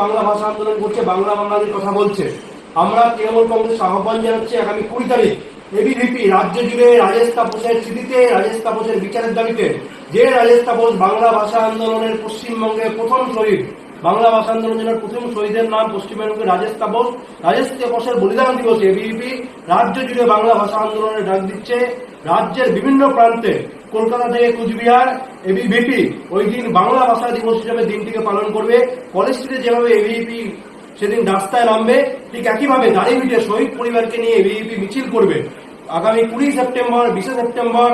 বাংলা ভাষা আন্দোলন করছে, বাংলা বাঙালির কথা বলছে। আমরা তৃণমূল কংগ্রেস আহ্বান জানাচ্ছি আগামী কুড়ি তারিখ এবিভিপি রাজ্য জুড়ে রাজেশ তাপসের স্মৃতিতে রাজেশ তাপসের বিচারের দাবিতে। যে রাজেশ তাপস বাংলা ভাষা আন্দোলনের পশ্চিমবঙ্গের প্রথম শহীদ, বাংলা ভাষা আন্দোলনের প্রথম শহীদের নাম পশ্চিমবঙ্গের রাজেশ তাপস রাজেশ তাপসের বলিদান দিবসে এবিভিপি রাজ্য জুড়ে বাংলা ভাষা আন্দোলনের ডাক দিচ্ছে। রাজ্যের বিভিন্ন প্রান্তে কলকাতা থেকে কুচবিহার এবিভিপি ওই দিন বাংলা ভাষা দিবস হিসেবে দিনটিকে পালন করবে। কলেজ স্ট্রিটে যেভাবে এবিভিপি সেদিন রাস্তায় নামবে ঠিক একইভাবে দাঁড়িয়ে মিটে শহীদ পরিবারকে নিয়ে এবিভিপি মিছিল করবে। আগামী কুড়ি সেপ্টেম্বর বিশে সেপ্টেম্বর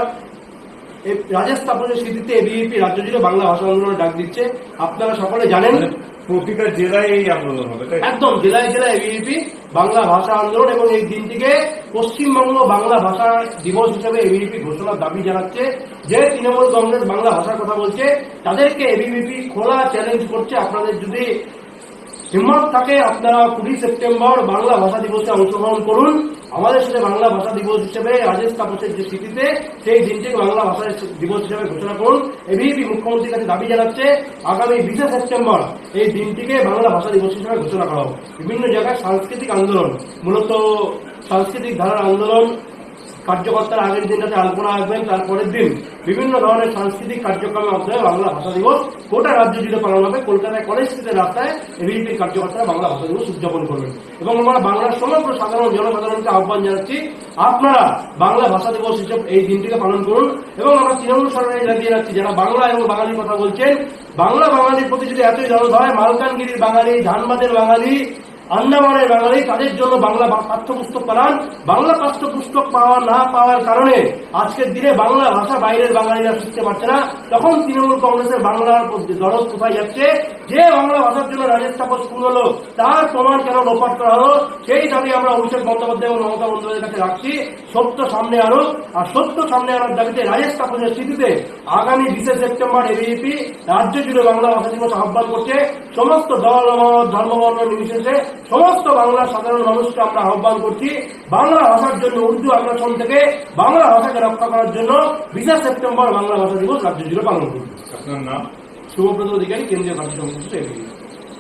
স্থাপনের স্মৃতিতে এবিভিপি রাজ্য জুড়ে বাংলা ভাষা আন্দোলনের ডাক দিচ্ছে। আপনারা সকলে জানেন? মানে প্রতিটা জেলায় এই আন্দোলন হবে একদম জেলায় জেলায় এবিভিপি বাংলা ভাষা আন্দোলন এবং এই দিনটিকে পশ্চিমবঙ্গ বাংলা ভাষা দিবস হিসেবে এবিভিপি ঘোষণার দাবি জানাচ্ছে। যে তৃণমূল কংগ্রেস বাংলা ভাষার কথা বলছে, তাদেরকে এবিভিপি খোলা চ্যালেঞ্জ করছে। আপনাদের যদি হিম্মত থাকে, আপনারা কুড়ি সেপ্টেম্বর বাংলা ভাষা দিবসে অংশগ্রহণ করুন। আমাদের সাথে বাংলা ভাষা দিবস হিসেবে রাজেশ তাপসের যে স্মৃতিতে, সেই দিনটিকে বাংলা ভাষা দিবস হিসেবে ঘোষণা করুন। এবিপি মুখ্যমন্ত্রীর কাছে দাবি জানাচ্ছে, আগামী বিশে সেপ্টেম্বর এই দিনটিকে বাংলা ভাষা দিবস হিসেবে ঘোষণা করা হোক। বিভিন্ন জায়গায় সাংস্কৃতিক আন্দোলন, মূলত সাংস্কৃতিক ধারার আন্দোলন কার্যকর্তারা আগের দিনটাতে আলোচনা আসবেন তারপরের দিন বিভিন্ন ধরনের সাংস্কৃতিক কার্যক্রমের মাধ্যমে বাংলা ভাষা দিবস গোটা রাজ্য জুড়ে পালন হবে। কলকাতায় কলেজ স্ট্রিটের রাস্তায় এবিপির কার্যকর্তারা বাংলা ভাষা দিবস উদযাপন করবেন। এবং আমরা বাংলার সমগ্র সাধারণ জনসাধারণকে আহ্বান জানাচ্ছি, আপনারা বাংলা ভাষা দিবস হিসেবে এই দিনটিকে পালন করুন। এবং আমরা তৃণমূল সরকারে জানিয়ে যাচ্ছি যারা বাংলা এবং বাঙালির কথা বলছেন। বাংলা বাঙালির প্রতি যদি এতই দরদ হয়, মালকানগিরির বাঙালি, ধানবাদের বাঙালি আন্দামানের বাঙালি, তাদের জন্য বাংলা পাঠ্যপুস্তক পালান বাংলা পাঠ্যপুস্তক পাওয়া না পাওয়ার কারণে আজকের দিনে বাংলা ভাষা বাইরের বাঙালিরা শিখতে পারছে না। তখন তৃণমূল কংগ্রেসের বাংলার দরদ কোথায় যাচ্ছে? যে বাংলা ভাষার জন্য রাজেশ তাপস শুরু হলো, তার প্রমাণ কেন লোপাট করা হলো, সেই দাবি আমরা অভিষেক বন্দ্যোপাধ্যায় এবং মমতা বন্দ্যোপাধ্যায়ের কাছে রাখছি। সত্য সামনে আনো আর সত্য সামনে আনার দাবিতে রাজেশ তাপসের স্মৃতিতে আগামী বিশে সেপ্টেম্বর এবিপি রাজ্য জুড়ে বাংলা ভাষা দিবস আহ্বান করছে। সমস্ত দল ধর্মবর্ণ নির্বিশেষে সমস্ত বাংলার সাধারণ মানুষকে আমরা আহ্বান করছি বাংলা ভাষার জন্য উর্দু আগ্রাসন থেকে বাংলা ভাষাকে রক্ষা করার জন্য বিশে সেপ্টেম্বর বাংলা ভাষা দিবস রাজ্য জুড়ে পালন করবে। আপনার নাম? শুভব্রত অধিকারী কেন্দ্রীয় কার্য সমিতির সদস্য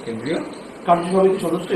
কেন্দ্রীয়? কার্য সমিতির সদস্য